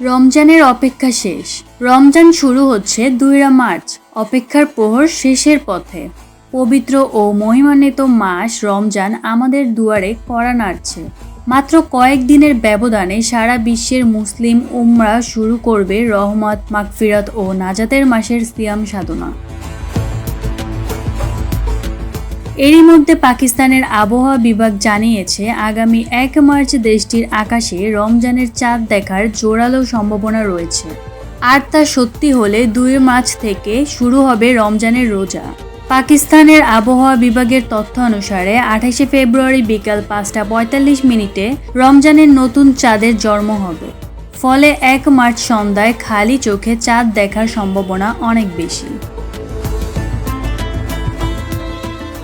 রমজানের অপেক্ষা শেষ। রমজান শুরু হচ্ছে দুইরা মার্চ, অপেক্ষার প্রহর শেষের পথে। পবিত্র ও মহিমান্বিত মাস রমজান আমাদের দুয়ারে কড়া নাড়ছে। মাত্র কয়েকদিনের ব্যবধানে সারা বিশ্বের মুসলিম উমরা শুরু করবে রহমত, মাগফিরাত ও নাজাতের মাসের সিয়াম সাধনা। এরই মধ্যে পাকিস্তানের আবহাওয়া বিভাগ জানিয়েছে, আগামী এক মার্চ দেশটির আকাশে রমজানের চাঁদ দেখার জোরালো সম্ভাবনা রয়েছে। আর তা সত্যি হলে দুই মার্চ থেকে শুরু হবে রমজানের রোজা। পাকিস্তানের আবহাওয়া বিভাগের তথ্য অনুসারে, আঠাশে ফেব্রুয়ারি বিকাল পাঁচটা পঁয়তাল্লিশ মিনিটে রমজানের নতুন চাঁদের জন্ম হবে। ফলে এক মার্চ সন্ধ্যায় খালি চোখে চাঁদ দেখার সম্ভাবনা অনেক বেশি।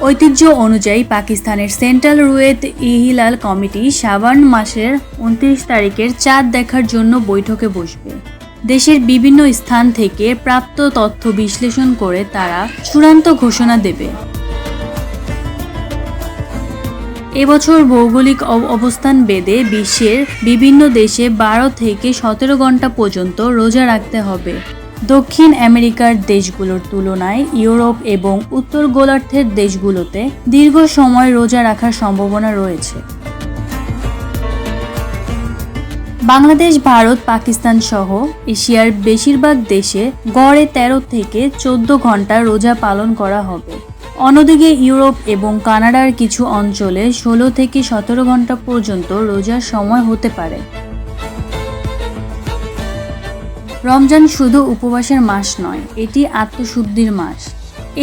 ঐতিহ্য অনুযায়ী পাকিস্তানের সেন্ট্রাল রুয়েত ইহিলাল কমিটি শাবান মাসের উনত্রিশ তারিখের চাঁদ দেখার জন্য বৈঠকে বসবে। দেশের বিভিন্ন স্থান থেকে প্রাপ্ত তথ্য বিশ্লেষণ করে তারা চূড়ান্ত ঘোষণা দেবে। এবছর ভৌগোলিক অব- অবস্থান বেদে বিশ্বের বিভিন্ন দেশে বারো থেকে সতেরো ঘণ্টা পর্যন্ত রোজা রাখতে হবে। দক্ষিণ আমেরিকার দেশগুলোর তুলনায় ইউরোপ এবং উত্তর গোলার্ধের দেশগুলোতে দীর্ঘ সময় রোজা রাখার সম্ভাবনা রয়েছে। বাংলাদেশ, ভারত, পাকিস্তান সহ এশিয়ার বেশিরভাগ দেশে গড়ে তেরো থেকে চোদ্দ ঘণ্টা রোজা পালন করা হবে। অন্যদিকে ইউরোপ এবং কানাডার কিছু অঞ্চলে ষোলো থেকে সতেরো ঘণ্টা পর্যন্ত রোজার সময় হতে পারে। রমজান শুধু উপবাসের মাস নয়, এটি আত্মশুদ্ধির মাস।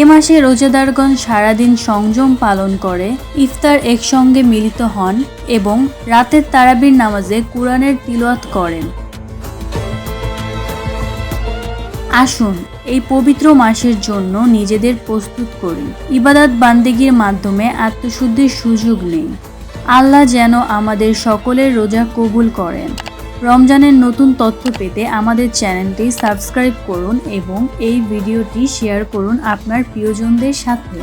এ মাসে রোজাদারগণ সারাদিন সংযম পালন করে, ইফতার একসঙ্গে মিলিত হন এবং রাতের তারাবির নামাজে কোরআনের তিলওয়াত করেন। আসুন, এই পবিত্র মাসের জন্য নিজেদের প্রস্তুত করি। ইবাদত বান্দেগীর মাধ্যমে আত্মশুদ্ধির সুযোগ নেই। আল্লাহ যেন আমাদের সকলের রোজা কবুল করেন। রমজানের নতুন তথ্য পেতে আমাদের চ্যানেলটি সাবস্ক্রাইব করুন এবং এই ভিডিওটি শেয়ার করুন আপনার প্রিয়জনদের সাথে।